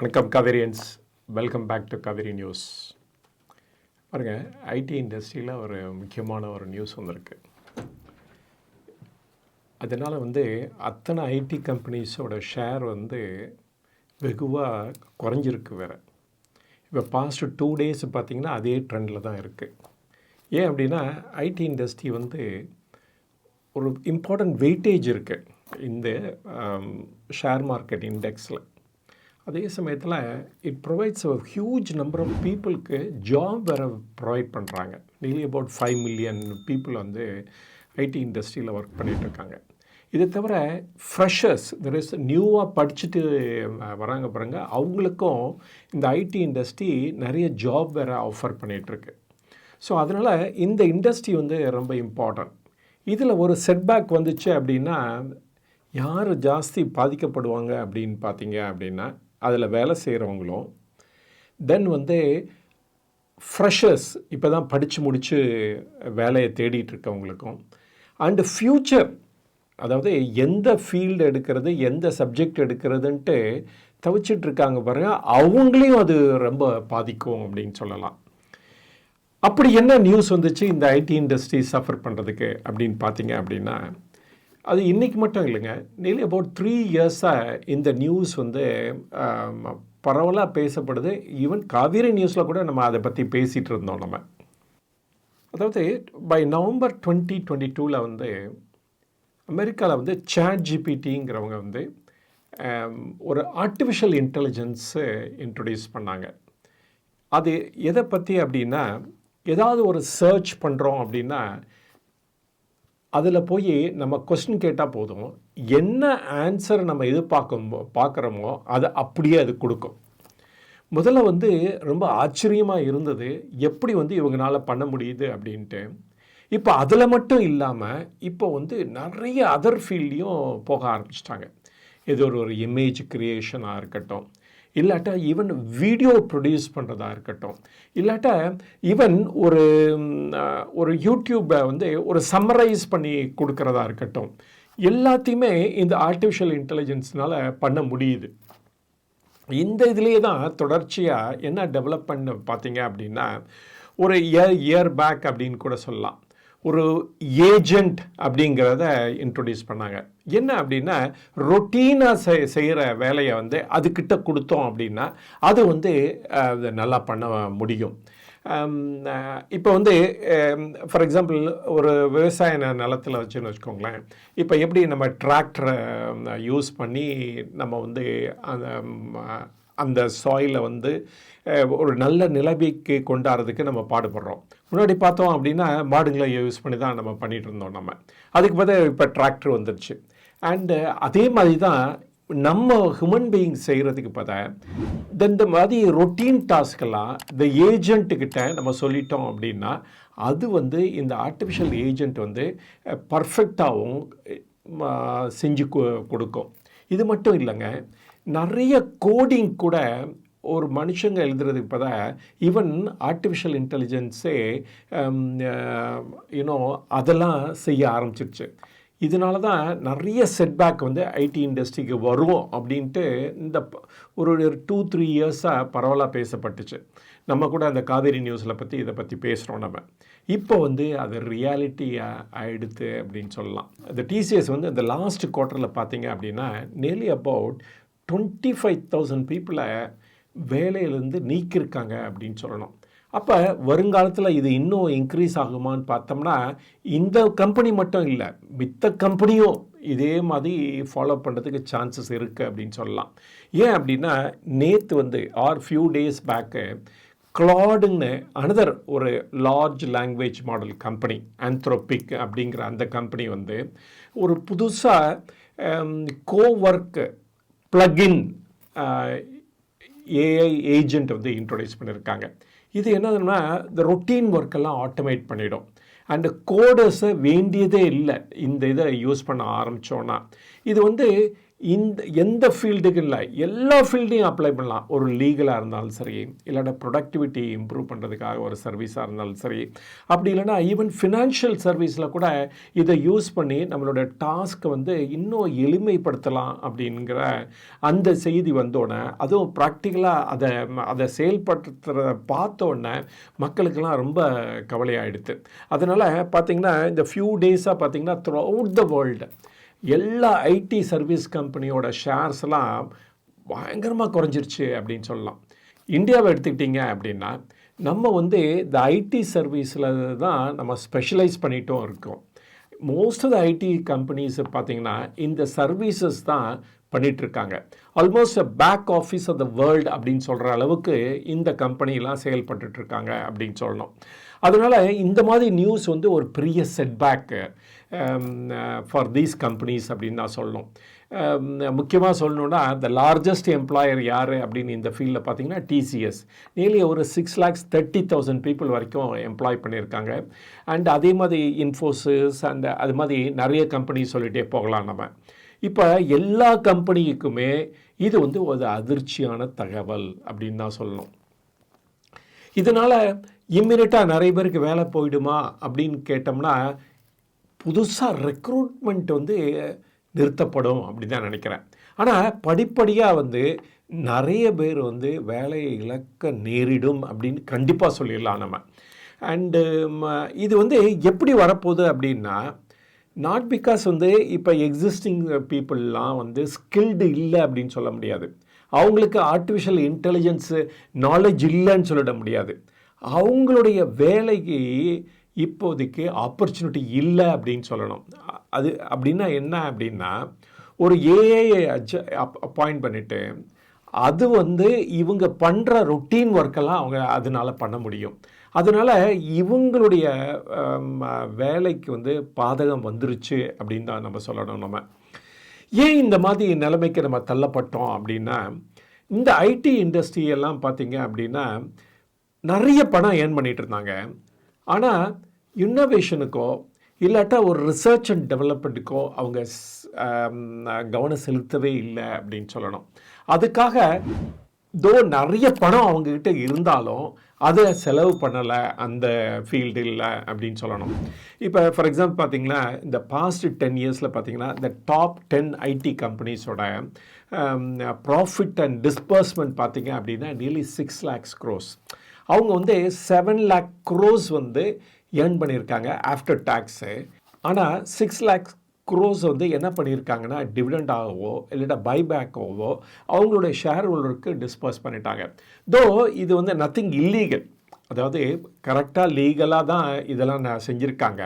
வணக்கம் கவேரியன்ஸ். Welcome back to Kaveri news பாருங்க IT இண்டஸ்ட்ரியில் ஒரு முக்கியமான ஒரு நியூஸ் வந்திருக்கு. அதனால் வந்து அத்தனை ஐடி கம்பெனிஸோட ஷேர் வந்து வெகுவாக குறைஞ்சிருக்கு வேறு. இப்போ பாஸ்ட் டூ டேஸ் பார்த்திங்கன்னா அதே ட்ரெண்டில் தான் இருக்குது ஏன் அப்படின்னா ஐடி இண்டஸ்ட்ரி வந்து ஒரு இம்பார்ட்டண்ட் வெயிட்டேஜ் இருக்குது இந்த ஷேர் மார்க்கெட் இண்டெக்ஸில் அதே சமயத்தில் it provides a huge number of பீப்புளுக்கு ஜாப் வேறு ப்ரொவைட் பண்ணுறாங்க nearly about five million people வந்து ஐடி இண்டஸ்ட்ரியில் ஒர்க் பண்ணிகிட்ருக்காங்க இதை தவிர ஃப்ரெஷர்ஸ் தெர் இஸ் நியூவாக படிச்சுட்டு வராங்க பாருங்க அவங்களுக்கும் இந்த ஐடி இண்டஸ்ட்ரி நிறைய ஜாப் வேறு ஆஃபர் பண்ணிகிட்ருக்கு ஸோ அதனால் இந்த இண்டஸ்ட்ரி வந்து ரொம்ப இம்பார்ட்டன்ட் இதில் ஒரு செட்பேக் வந்துச்சு அப்படின்னா யார் ஜாஸ்தி பாதிக்கப்படுவாங்க அப்படின்னு பார்த்தீங்க அப்படின்னா அதில் வேலை செய்கிறவங்களும் தென் வந்து ஃப்ரெஷர்ஸ் இப்போ தான் படித்து முடித்து வேலையை தேடிட்டு இருக்கவங்களுக்கும் அண்டு ஃப்யூச்சர் அதாவது எந்த ஃபீல்டு எடுக்கிறது எந்த சப்ஜெக்ட் எடுக்கிறதுன்ட்டு தவிச்சிட்டு இருக்காங்க பாருங்க அவங்களையும் அது ரொம்ப பாதிக்கும் அப்படின்னு சொல்லலாம். அப்படி என்ன நியூஸ் வந்துச்சு இந்த ஐடி இண்டஸ்ட்ரி சஃபர் பண்ணுறதுக்கு அப்படின்னு பார்த்தீங்க அப்படின்னா அது இன்றைக்கி மட்டும் இல்லைங்க. நியர்லி அபவுட் த்ரீ இயர்ஸாக இந்த நியூஸ் வந்து பரவலாக பேசப்படுது. ஈவன் காவேரி நியூஸில் கூட நம்ம அதை பற்றி பேசிகிட்டு இருந்தோம் நம்ம. அதாவது பை நவம்பர் டுவெண்ட்டி டுவெண்ட்டி டூவில் வந்து அமெரிக்காவில் வந்து சேட் ஜிபிடிங்கிறவங்க வந்து ஒரு ஆர்டிஃபிஷியல் இன்டெலிஜென்ஸு இன்ட்ரடியூஸ் பண்ணாங்க. அது எதை பற்றி அப்படின்னா ஏதாவது ஒரு சர்ச் பண்ணுறோம் அப்படின்னா அதில் போய் நம்ம கொஸ்டின் கேட்டால் போதும். என்ன ஆன்சர் நம்ம எதிர்பார்க்கும் பார்க்குறோமோ அதை அப்படியே அது கொடுக்கும். முதல்ல வந்து ரொம்ப ஆச்சரியமாக இருந்தது எப்படி வந்து இவங்களால பண்ண முடியுது அப்படின்ட்டு. இப்போ அதில் மட்டும் இல்லாமல் இப்போ வந்து நிறைய அதர் ஃபீல்டையும் போக ஆரம்பிச்சிட்டாங்க. இது ஒரு ஒரு இமேஜ் க்ரியேஷனாக இருக்கட்டும் இல்லாட்டா ஈவன் வீடியோ ப்ரொடியூஸ் பண்ணுறதா இருக்கட்டும். இல்லாட்டா ஈவன் ஒரு ஒரு யூடியூப்பை வந்து ஒரு சம்மரைஸ் பண்ணி கொடுக்குறதா இருக்கட்டும். எல்லாத்தையுமே இந்த ஆர்டிஃபிஷியல் இன்டெலிஜென்ஸ்னால் பண்ண முடியுது. இந்த இதுலேயே தான் தொடர்ச்சியாக என்ன டெவலப் பண்ண பார்த்தீங்க அப்படின்னா ஒரு இயர் இயர் பேக் அப்படின்னு கூட சொல்லலாம். ஒரு ஏஜெண்ட் அப்படிங்கிறத இன்ட்ரொடியூஸ் பண்ணாங்க. என்ன அப்படின்னா ரொட்டீனாக செய் செய்கிற வேலையை வந்து அதுக்கிட்ட கொடுத்தோம் அப்படின்னா அது வந்து அதை நல்லா பண்ண முடியும். இப்போ வந்து ஃபார் எக்ஸாம்பிள் ஒரு விவசாய நிலத்தில் வச்சுன்னு வச்சுக்கோங்களேன். இப்போ எப்படி நம்ம டிராக்டரை யூஸ் பண்ணி நம்ம வந்து அந்த அந்த சாயிலை வந்து ஒரு நல்ல நிலைமைக்கு கொண்டாடுறதுக்கு நம்ம பாடுபடுறோம். முன்னாடி பார்த்தோம் அப்படின்னா மாடுங்களை யூஸ் பண்ணி தான் நம்ம பண்ணிகிட்டு இருந்தோம் நம்ம. அதுக்கு பார்த்தா இப்போ டிராக்டர் வந்துருச்சு. அண்டு அதே மாதிரி தான் நம்ம ஹியூமன் பீயிங் செய்கிறதுக்கு பார்த்தா இந்த மாதிரி ரொட்டீன் டாஸ்க்கெல்லாம் இந்த ஏஜென்ட்டுக்கிட்ட நம்ம சொல்லிட்டோம் அப்படின்னா அது வந்து இந்த ஆர்டிஃபிஷியல் ஏஜெண்ட் வந்து பர்ஃபெக்டாகவும் செஞ்சு கொடுக்கும். இது மட்டும் இல்லைங்க நிறைய கோடிங் கூட ஒரு மனுஷங்க எழுதுறது இப்போ தான் ஈவன் ஆர்டிஃபிஷியல் இன்டெலிஜென்ஸே யூனோ அதெல்லாம் செய்ய ஆரம்பிச்சிருச்சு. இதனால தான் நிறைய செட்பேக் வந்து ஐடி இண்டஸ்ட்ரிக்கு வரும் அப்படின்ட்டு இந்த ஒரு டூ த்ரீ இயர்ஸாக பரவலாக பேசப்பட்டுச்சு. நம்ம கூட அந்த காவேரி நியூஸில் பற்றி இதை பற்றி பேசுகிறோம் நம்ம. இப்போ வந்து அது ரியாலிட்டியாக ஆயிடுத்து அப்படின்னு சொல்லலாம். இந்த டிசிஎஸ் வந்து இந்த லாஸ்ட் குவார்ட்டரில் பார்த்தீங்க அப்படின்னா nearly about twenty five thousand பீப்புளை வேலையிலேருந்து நீக்கியிருக்காங்க அப்படின்னு சொல்லணும். அப்போ வருங்காலத்தில் இது இன்னும் இன்க்ரீஸ் ஆகுமான்னு பார்த்தோம்னா இந்த கம்பெனி மட்டும் இல்லை மித்த கம்பெனியும் இதே மாதிரி ஃபாலோ பண்ணுறதுக்கு சான்சஸ் இருக்குது அப்படின்னு சொல்லலாம். ஏன் அப்படின்னா நேற்று வந்து ஆர் ஃபியூ டேஸ் பேக்கு க்ளாடுன்னு அனதர் ஒரு large language model company Anthropic அப்படிங்கிற அந்த கம்பெனி வந்து ஒரு புதுசாக Cowork um, plugin AI agent வந்து இன்ட்ரொடியூஸ் பண்ணியிருக்காங்க இது என்னதுன்னா இந்த ரொட்டீன் ஒர்க்கெல்லாம் ஆட்டோமேட் பண்ணிடும். அண்டு கோடர்ஸை வேண்டியதே இல்லை. இந்த இதை யூஸ் பண்ண ஆரம்பித்தோன்னா இது வந்து இந்த எந்த ஃபீல்டுக்கு இல்லை. எல்லா ஃபீல்டையும் அப்ளை பண்ணலாம். ஒரு லீகலாக இருந்தாலும் சரி இல்லைன்னா ப்ரொடக்டிவிட்டி இம்ப்ரூவ் பண்ணுறதுக்காக ஒரு சர்வீஸாக இருந்தாலும் சரி. அப்படி இல்லைன்னா ஈவன் ஃபினான்ஷியல் சர்வீஸில் கூட இதை யூஸ் பண்ணி நம்மளோட டாஸ்க்கை வந்து இன்னும் எளிமைப்படுத்தலாம் அப்படிங்கிற அந்த செய்தி வந்தோடனே அதுவும் ப்ராக்டிக்கலாக அதை அதை செயல்படுத்துகிறத பார்த்தோன்னே மக்களுக்கெல்லாம் ரொம்ப கவலையாயிடுது. அதனால் பார்த்திங்கன்னா இந்த ஃபியூ டேஸாக பார்த்திங்கன்னா த்ரூ அவுட் த வேர்ல்டு எல்லா ஐடி சர்வீஸ் கம்பெனியோட ஷேர்ஸ்லாம் பயங்கரமாக குறைஞ்சிருச்சு அப்படின்னு சொல்லலாம். இந்தியாவை எடுத்துக்கிட்டிங்க அப்படின்னா நம்ம வந்து இந்த ஐடி சர்வீஸில் தான் நம்ம ஸ்பெஷலைஸ் பண்ணிட்டும் இருக்கோம். Most of the IT companies பார்த்தீங்கன்னா இந்த சர்வீசஸ் தான் பண்ணிகிட்ருக்காங்க almost back office of the world அப்படின்னு சொல்கிற அளவுக்கு இந்த கம்பெனிலாம் செயல்பட்டுருக்காங்க அப்படின்னு சொல்லணும். அதனால் இந்த மாதிரி நியூஸ் வந்து ஒரு பெரிய செட்பேக்கு ஃபார் தீஸ் கம்பெனிஸ் அப்படின்னு நான் சொல்லணும். Um, uh, முக்கியமாக சொல்லணுன்னா த லார்ஜஸ்ட் எம்ப்ளாயர் யார் அப்படின்னு இந்த ஃபீல்டில் பார்த்தீங்கன்னா டிசிஎஸ் நியர்லி ஒரு six lakhs thirty thousand people வரைக்கும் எம்ப்ளாய் பண்ணியிருக்காங்க. அண்ட் அதே மாதிரி இன்ஃபோசிஸ் அண்ட் அது மாதிரி நிறைய கம்பெனி சொல்லிகிட்டே போகலாம் நம்ம. இப்போ எல்லா கம்பெனிக்குமே இது வந்து ஒரு அதிர்ச்சியான தகவல் அப்படின்னு தான் சொல்லணும். இதனால் இம்மிடியட்டாக நிறைய பேருக்கு வேலை போயிடுமா அப்படின்னு கேட்டோம்னா புதுசாக ரெக்ரூட்மெண்ட் வந்து நிறுத்தப்படும் அப்படின்னு தான் நினைக்கிறேன். ஆனால் படிப்படியாக வந்து நிறைய பேர் வந்து வேலையை இழக்க நேரிடும் அப்படின்னு கண்டிப்பாக சொல்லிடலாம் நம்ம. அண்டு இது வந்து எப்படி வரப்போகுது அப்படின்னா நாட் பிகாஸ் வந்து இப்போ எக்ஸிஸ்டிங் பீப்புளெலாம் வந்து ஸ்கில்டு இல்லை அப்படின்னு சொல்ல முடியாது. அவங்களுக்கு ஆர்டிஃபிஷியல் இன்டெலிஜென்ஸு நாலேஜ் இல்லைன்னு சொல்லிட முடியாது. அவங்களுடைய வேலைக்கு இப்போதைக்கு ஆப்பர்ச்சுனிட்டி இல்லை அப்படின்னு சொல்லணும். அது அப்படின்னா என்ன அப்படின்னா ஒரு ஏஐ அப்பாயிண்ட் பண்ணிவிட்டு அது வந்து இவங்க பண்ணுற ரொட்டீன் ஒர்க்கெல்லாம் அவங்க அதனால் பண்ண முடியும். அதனால் இவங்களுடைய வேலைக்கு வந்து பாதகம் வந்துருச்சு அப்படின்னு தான் நம்ம சொல்லணும் நம்ம. ஏன் இந்த மாதிரி நிலைமைக்கு நம்ம தள்ளப்பட்டோம் அப்படின்னா இந்த ஐடி இண்டஸ்ட்ரி எல்லாம் பார்த்தீங்க அப்படின்னா நிறைய பணம் ஏர்ன் பண்ணிகிட்டு இருந்தாங்க. ஆனால் இன்னோவேஷனுக்கோ இல்லாட்டா ஒரு ரிசர்ச் அண்ட் டெவலப்மெண்ட்டுக்கோ அவங்க கவனம் செலுத்தவே இல்லை அப்படின்னு சொல்லணும். அதுக்காக தோ நிறைய பணம் அவங்கக்கிட்ட இருந்தாலும் அதை செலவு பண்ணலை அந்த ஃபீல்டு இல்லை அப்படின்னு சொல்லணும். இப்போ ஃபார் எக்ஸாம்பிள் பார்த்தீங்கன்னா இந்த பாஸ்ட் டென் இயர்ஸில் பார்த்தீங்கன்னா இந்த டாப் டென் ஐடி கம்பெனிஸோட ப்ராஃபிட் அண்ட் டிஸ்பர்ஸ்மெண்ட் பார்த்தீங்க அப்படின்னா நியர்லி சிக்ஸ் லேக்ஸ் க்ரோஸ் அவங்க வந்து செவன் லேக் க்ரோஸ் வந்து ஏர்ன் பண்ணியிருக்காங்க ஆஃப்டர் டேக்ஸு ஆனால் சிக்ஸ் லேக்ஸ் க்ரோஸ் வந்து என்ன பண்ணியிருக்காங்கன்னா டிவிடெண்ட் ஆகவோ இல்லைன்னா பைபேக்காகவோ அவங்களுடைய ஷேர் ஹோல்டருக்கு டிஸ்பர்ஸ் பண்ணிட்டாங்க. தோ இது வந்து நத்திங் இல்லீகல் அதாவது கரெக்டாக லீகலாக தான் இதெல்லாம் நான் செஞ்சுருக்காங்க.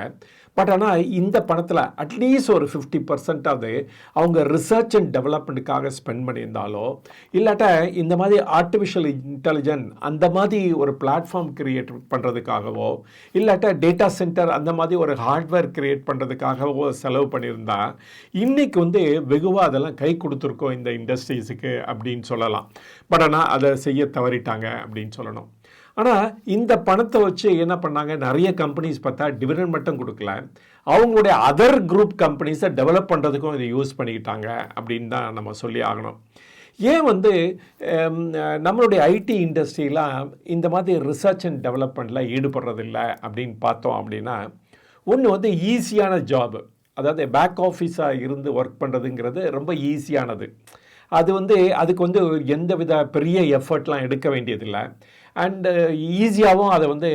பட் ஆனால் இந்த பணத்தில் அட்லீஸ்ட் ஒரு ஃபிஃப்டி பர்சன்டாவது அவங்க ரிசர்ச் அண்ட் டெவலப்மெண்ட்டுக்காக ஸ்பெண்ட் பண்ணியிருந்தாலோ இல்லாட்ட இந்த மாதிரி ஆர்டிஃபிஷியல் இன்டெலிஜென்ட் அந்த மாதிரி ஒரு பிளாட்ஃபார்ம் கிரியேட் பண்ணுறதுக்காகவோ இல்லாட்ட டேட்டா சென்டர் அந்த மாதிரி ஒரு ஹார்ட்வேர் கிரியேட் பண்ணுறதுக்காகவோ செலவு பண்ணியிருந்தா இன்றைக்கி வந்து வெகுவாக அதெல்லாம் கை கொடுத்துருக்கோம் இந்த இண்டஸ்ட்ரீஸுக்கு அப்படின்னு சொல்லலாம். பட் ஆனால் அதை செய்ய தவறிட்டாங்க அப்படின்னு சொல்லணும். ஆனால் இந்த பணத்தை வச்சு என்ன பண்ணாங்க? நிறைய கம்பெனிஸ் பார்த்தா டிவிடன் மட்டும் கொடுக்கல. அவங்களுடைய அதர் குரூப் கம்பெனிஸை டெவலப் பண்ணுறதுக்கும் இதை யூஸ் பண்ணிக்கிட்டாங்க அப்படின்னு தான் நம்ம சொல்லி ஆகணும். ஏன் வந்து நம்மளுடைய ஐடி இண்டஸ்ட்ரியெலாம் இந்த மாதிரி ரிசர்ச் அண்ட் டெவலப்மெண்ட்டில் ஈடுபடுறதில்ல அப்படின்னு பார்த்தோம் அப்படின்னா ஒன்று வந்து ஈஸியான ஜாப் அதாவது பேக் ஆஃபீஸாக இருந்து ஒர்க் பண்ணுறதுங்கிறது ரொம்ப ஈஸியானது அது வந்து அதுக்கு வந்து எந்த வித பெரிய எஃபர்ட்லாம் எடுக்க வேண்டியதில்லை. அண்டு ஈஸியாகவும் அதை வந்து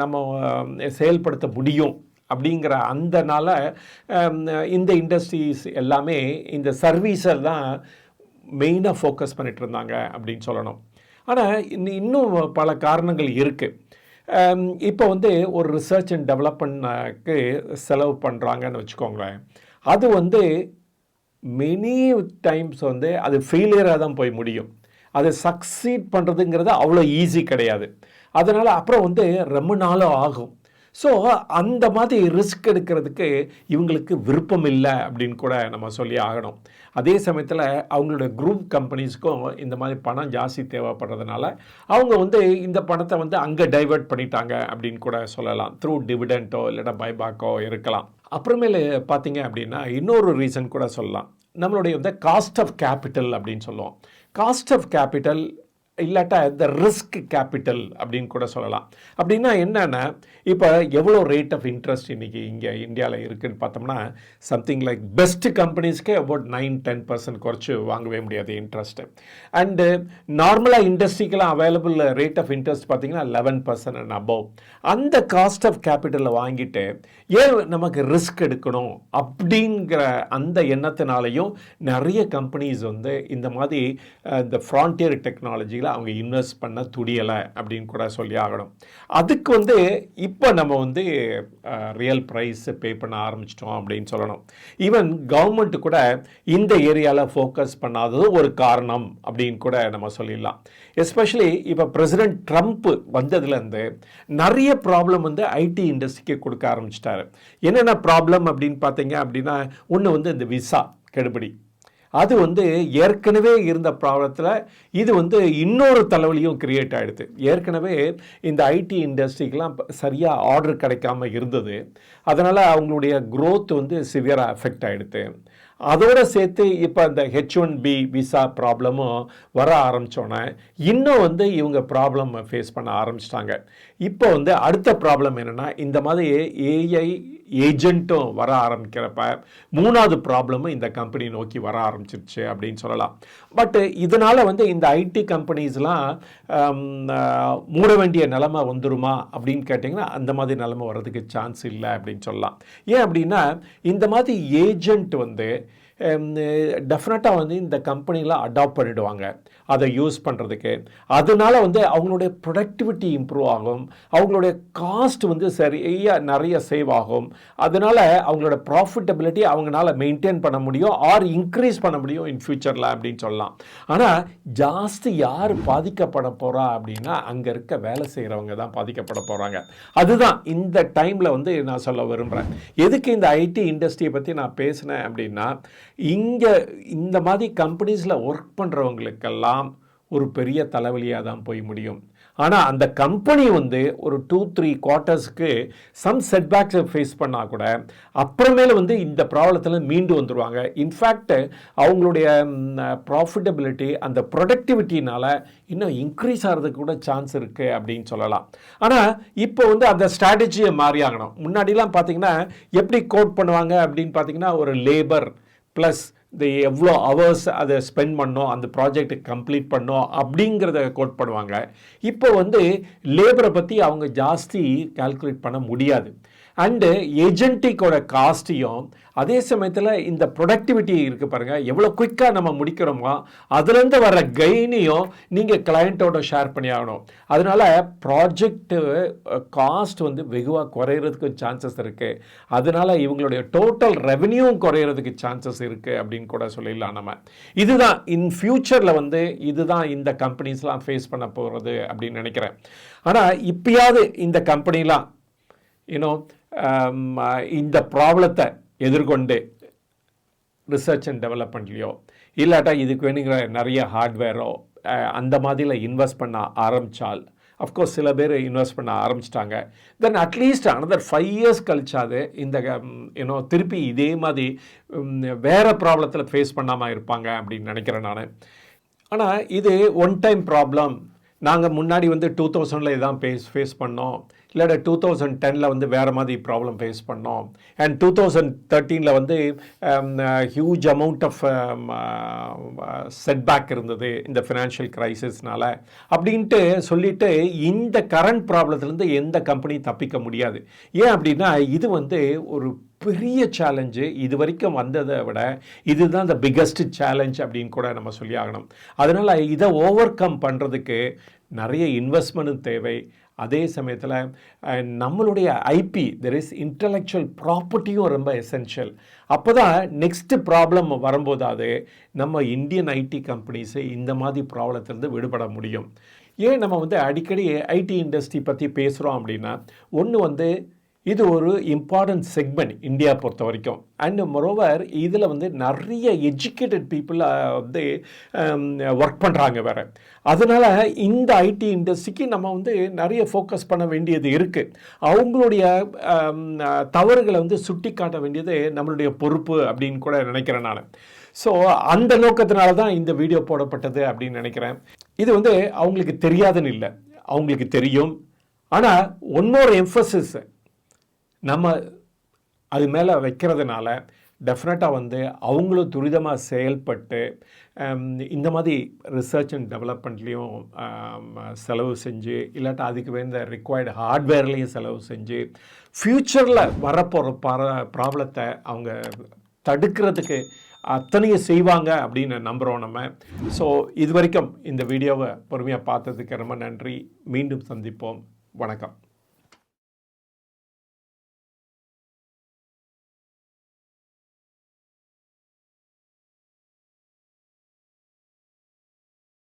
நம்ம செயல்படுத்த முடியும். அப்படிங்கிற அந்தனால இந்த இண்டஸ்ட்ரீஸ் எல்லாமே இந்த சர்வீஸை தான் மெயினாக ஃபோக்கஸ் பண்ணிகிட்டு இருந்தாங்க அப்படின்னு சொல்லணும். ஆனால் இன்னும் பல காரணங்கள் இருக்குது இப்போ வந்து ஒரு ரிசர்ச் அண்ட் டெவலப்மெண்ட்க்கு செலவு பண்ணுறாங்கன்னு வச்சுக்கோங்களேன். அது வந்து மெனி டைம்ஸ் வந்து அது ஃபெயிலியராக தான் போய் முடியும். அதை சக்சீட் பண்ணுறதுங்கிறது அவ்வளோ ஈஸி கிடையாது. அதனால் அப்புறம் வந்து ரொம்ப நாளும் ஆகும். ஸோ அந்த மாதிரி ரிஸ்க் எடுக்கிறதுக்கு இவங்களுக்கு விருப்பம் இல்லை அப்படின்னு கூட நம்ம சொல்லி ஆகணும். அதே சமயத்தில் அவங்களோட குரூப் கம்பெனிஸ்க்கும் இந்த மாதிரி பணம் ஜாஸ்தி தேவைப்படுறதுனால அவங்க வந்து இந்த பணத்தை வந்து அங்கே டைவெர்ட் பண்ணிட்டாங்க அப்படின்னு கூட சொல்லலாம். த்ரூ டிவிடெண்ட்டோ இல்லைன்னா பைபாக்கோ இருக்கலாம். அப்புறமேல பார்த்தீங்க அப்படின்னா இன்னொரு ரீசன் கூட சொல்லலாம். நம்மளுடைய வந்து காஸ்ட் ஆஃப் கேபிட்டல் அப்படின்னு சொல்லுவோம். காஸ்ட் ஆஃப் கேபிட்டல் இல்லாட்டா இந்த ரிஸ்க் கேபிட்டல் அப்படின்னு கூட சொல்லலாம். அப்படின்னா என்னென்னா இப்போ எவ்வளோ ரேட் ஆஃப் இன்ட்ரெஸ்ட் இன்றைக்கி இங்கே இந்தியாவில் இருக்குதுன்னு பார்த்தோம்னா சம்திங் லைக் பெஸ்ட் கம்பெனிஸ்க்கே அபவுட் நைன் டென் பர்சன்ட் குறைச்சி வாங்கவே முடியாது இன்ட்ரெஸ்ட்டு அண்டு நார்மலாக இண்டஸ்ட்ரிக்கெலாம் அவைலபிள் ரேட் ஆஃப் இன்ட்ரெஸ்ட் பார்த்தீங்கன்னா லெவன் பர்சன்ட் அண்ட் அபவ் அந்த காஸ்ட் ஆஃப் கேபிட்டலில் வாங்கிட்டு ஏன் நமக்கு ரிஸ்க் எடுக்கணும் அப்படிங்கிற அந்த எண்ணத்தினாலையும் நிறைய கம்பெனிஸ் வந்து இந்த மாதிரி இந்த ஃப்ரான்டியர் டெக்னாலஜியில் அவங்க இன்வெஸ்ட் பண்ண துடியலை அப்படின்னு கூட சொல்லி ஆகணும். அதுக்கு வந்து இப்போ நம்ம வந்து ரியல் ப்ரைஸ் பே பண்ண ஆரம்பிச்சிட்டோம் அப்படின்னு சொல்லணும். ஈவன் கவர்மெண்ட் கூட இந்த ஏரியாவில் ஃபோக்கஸ் பண்ணாதது ஒரு காரணம் அப்படின்னு கூட நம்ம சொல்லிடலாம். எஸ்பெஷலி இப்போ பிரசிடென்ட் ட்ரம்ப் வந்ததுலேருந்து நிறைய ப்ராப்ளம் வந்து ஐடி இண்டஸ்ட்ரிக்கு கொடுக்க ஆரம்பிச்சிட்டாரு. என்னென்ன ப்ராப்ளம் அப்படின்னு பார்த்தீங்க அப்படின்னா ஒன்று வந்து இந்த விசா கெடுபடி. அது வந்து ஏற்கனவே இருந்த ப்ராப்ளத்தில் இது வந்து இன்னொரு தலைவலியும் கிரியேட் ஆகிடுது ஏற்கனவே இந்த ஐடி இண்டஸ்ட்ரிக்கெலாம் சரியாக ஆர்டர் கிடைக்காம இருந்தது. அதனால் அவங்களுடைய க்ரோத் வந்து சிவியராக அஃபெக்ட் ஆகிடுது அதோடு சேர்த்து இப்போ இந்த ஹெச் ஒன் பி விசா ப்ராப்ளமும் வர ஆரம்பித்தோன்னே இன்னும் வந்து இவங்க ப்ராப்ளம் ஃபேஸ் பண்ண ஆரம்பிச்சிட்டாங்க. இப்போ வந்து அடுத்த ப்ராப்ளம் என்னென்னா இந்த மாதிரி ஏஐ ஏஜென்ட்டும் வர ஆரம்பிக்கிறப்ப மூணாவது ப்ராப்ளமும் இந்த கம்பெனி நோக்கி வர ஆரம்பிச்சிருச்சு அப்படின்னு சொல்லலாம். பட் இதனால் வந்து இந்த ஐடி கம்பெனிஸ்லாம் மூட வேண்டிய நிலமை வந்துருமா அப்படின்னு கேட்டிங்கன்னா அந்த மாதிரி நிலமை வர்றதுக்கு சான்ஸ் இல்லை அப்படின்னு சொல்லலாம். ஏன் அப்படின்னா இந்த மாதிரி ஏஜென்ட் வந்து டெஃபினட்டாக வந்து இந்த கம்பெனிலாம் அடாப்ட் பண்ணிடுவாங்க. அதை யூஸ் பண்ணுறதுக்கு அதனால வந்து அவங்களுடைய ப்ரொடக்டிவிட்டி இம்ப்ரூவ் ஆகும். அவங்களுடைய காஸ்ட் வந்து சரியாக நிறைய சேவ் ஆகும். அதனால் அவங்களோட ப்ராஃபிட்டபிலிட்டி அவங்களால மெயின்டைன் பண்ண முடியும் ஆர் இன்க்ரீஸ் பண்ண முடியும் இன் ஃபியூச்சரில் அப்படின்னு சொல்லலாம். ஆனால் ஜாஸ்தி யார் பாதிக்கப்பட போகிறா அப்படின்னா அங்கே இருக்க வேலை செய்கிறவங்க தான் பாதிக்கப்பட போகிறாங்க அதுதான் இந்த டைமில் வந்து நான் சொல்ல விரும்புகிறேன் எதுக்கு இந்த ஐடி இண்டஸ்ட்ரியை பற்றி நான் பேசினேன் அப்படின்னா இங்கே இந்த மாதிரி கம்பெனிஸில் ஒர்க் பண்ணுறவங்களுக்கெல்லாம் ஒரு பெரிய தலைவலியாக தான் போய் முடியும். ஆனால் அந்த கம்பெனி வந்து ஒரு டூ த்ரீ குவார்ட்டர்ஸ்க்கு சம் செட்பேக்ஸை ஃபேஸ் பண்ணால் கூட அப்புறமேல வந்து இந்த ப்ராப்ளத்தில் மீண்டு வந்துடுவாங்க இன்ஃபேக்ட் அவங்களுடைய ப்ராஃபிட்டபிலிட்டி அந்த ப்ரொடக்டிவிட்டினால் இன்னும் இன்க்ரீஸ் ஆகிறதுக்கு கூட சான்ஸ் இருக்குது அப்படின்னு சொல்லலாம். ஆனால் இப்போ வந்து அந்த ஸ்ட்ராட்டஜியை மாறி ஆகணும். முன்னாடிலாம் பார்த்தீங்கன்னா எப்படி கோட் பண்ணுவாங்க அப்படின்னு பார்த்தீங்கன்னா ஒரு லேபர் ப்ளஸ் இந்த எவ்வளோ ஹவர்ஸ் அதை ஸ்பெண்ட் பண்ணோம் அந்த ப்ராஜெக்ட் கம்ப்ளீட் பண்ணோம் அப்படிங்கிறத கோட் பண்ணுவாங்க. இப்போ வந்து லேபரை பற்றி அவங்க ஜாஸ்தி கால்குலேட் பண்ண முடியாது. அண்டு ஏஜென்டிக்கோட காஸ்ட்டையும் அதே சமயத்தில் இந்த ப்ரொடக்டிவிட்டி இருக்குது பாருங்கள் எவ்வளோ குயிக்காக நம்ம முடிக்கிறோமோ அதுலேருந்து வர கெயினையும் நீங்கள் கிளையண்ட்டோட ஷேர் பண்ணி ஆகணும். அதனால் ப்ராஜெக்ட்டு காஸ்ட் வந்து வெகுவாக குறையிறதுக்கு சான்சஸ் இருக்குது அதனால் இவங்களுடைய டோட்டல் ரெவன்யூவும் குறையிறதுக்கு சான்சஸ் இருக்குது அப்படின்னு கூட சொல்லிடலாம் நம்ம. இதுதான் இன் ஃப்யூச்சரில் வந்து இதுதான் இந்த கம்பெனிஸ்லாம் ஃபேஸ் பண்ண போகிறது அப்படின்னு நினைக்கிறேன். ஆனால் இப்பயாவது இந்த கம்பெனிலாம் யூனோ இந்த ப்ராப்ளத்தை எதிர்கொண்டு ரிசர்ச் அண்ட் டெவலப்மெண்ட்லேயோ இல்லாட்டா இதுக்கு வேணுங்கிற நிறைய ஹார்ட்வேரோ அந்த மாதிரியில் இன்வெஸ்ட் பண்ண ஆரம்பித்தால் அஃப்கோர்ஸ் சில பேர் இன்வெஸ்ட் பண்ண ஆரம்பிச்சிட்டாங்க. Then at least another five years கழிச்சாது இந்த யூனோ திருப்பி இதே மாதிரி வேறு ப்ராப்ளத்தில் ஃபேஸ் பண்ணாமல் இருப்பாங்க அப்படின்னு நினைக்கிறேன் நான். ஆனால் இது ஒன் டைம் ப்ராப்ளம் நாங்கள் முன்னாடி வந்து டூ தௌசண்டில் இதான் ஃபேஸ் ஃபேஸ் பண்ணோம். இல்லாட்ட டூ தௌசண்ட் டெனில் வந்து வேறு மாதிரி ப்ராப்ளம் ஃபேஸ் பண்ணோம். அண்ட் டூ தௌசண்ட் தேர்ட்டீனில் வந்து ஹியூஜ் அமௌண்ட் ஆஃப் செட்பேக் இருந்தது இந்த ஃபினான்ஷியல் க்ரைசிஸ்னால் அப்படின்ட்டு சொல்லிட்டு இந்த கரண்ட் ப்ராப்ளத்துலேருந்து எந்த கம்பெனியும் தப்பிக்க முடியாது. ஏன் அப்படின்னா இது வந்து ஒரு பெரிய சேலஞ்சு இது வரைக்கும் வந்ததை விட இதுதான் த பிக்கஸ்ட் சேலஞ்ச் அப்படின்னு கூட நம்ம சொல்லி ஆகணும். அதனால் இதை ஓவர் கம் பண்ணுறதுக்கு நிறைய இன்வெஸ்ட்மெண்ட்டும் தேவை. அதே சமயத்தில் நம்மளுடைய ஐபி தெர் இஸ் இன்டலெக்சுவல் ப்ராப்பர்ட்டியும் ரொம்ப எசென்ஷியல் அப்போ தான் நெக்ஸ்ட்டு ப்ராப்ளம் வரும்போதாவது நம்ம இந்தியன் ஐடி கம்பெனிஸை இந்த மாதிரி ப்ராப்ளத்திலேருந்து விடுபட முடியும். ஏன் நம்ம வந்து அடிக்கடி ஐடி இண்டஸ்ட்ரி பற்றி பேசுகிறோம் அப்படின்னா ஒன்று வந்து இது ஒரு இம்பார்ட்டன்ட் செக்மெண்ட் இந்தியா பொறுத்த வரைக்கும். அண்ட் மொரோவர் இதில் வந்து நிறைய எஜுகேட்டட் பீப்புள் வந்து ஒர்க் பண்ணுறாங்க வேறு. அதனால் இந்த ஐடி இண்டஸ்ட்ரிக்கு நம்ம வந்து நிறைய ஃபோக்கஸ் பண்ண வேண்டியது இருக்குது அவங்களுடைய தவறுகளை வந்து சுட்டி காட்ட வேண்டியது நம்மளுடைய பொறுப்பு அப்படின்னு கூட நினைக்கிறேன் நான். ஸோ அந்த நோக்கத்தினால தான் இந்த வீடியோ போடப்பட்டது அப்படின்னு நினைக்கிறேன். இது வந்து அவங்களுக்கு தெரியாதுன்னு இல்லை. அவங்களுக்கு தெரியும். ஆனால் ஒன்னொரு எம்ஃபசிஸ் நம்ம அது மேலே வைக்கிறதுனால டெஃபினட்டாக வந்து அவங்களும் துரிதமாக செயல்பட்டு இந்த மாதிரி ரிசர்ச் அண்ட் டெவலப்மெண்ட்லேயும் செலவு செஞ்சு இல்லாட்டா அதுக்கு வேண்ட ரிக்வயர்டு ஹார்ட்வேர்லேயும் செலவு செஞ்சு ஃப்யூச்சரில் வரப்போகிற பர ப்ராப்ளத்தை அவங்க தடுக்கிறதுக்கு அத்தனையும் செய்வாங்க அப்படின்னு நம்புகிறோம் நம்ம. ஸோ இது வரைக்கும் இந்த வீடியோவை பொறுமையாக பார்த்ததுக்கு ரொம்ப நன்றி. மீண்டும் சந்திப்போம். வணக்கம்.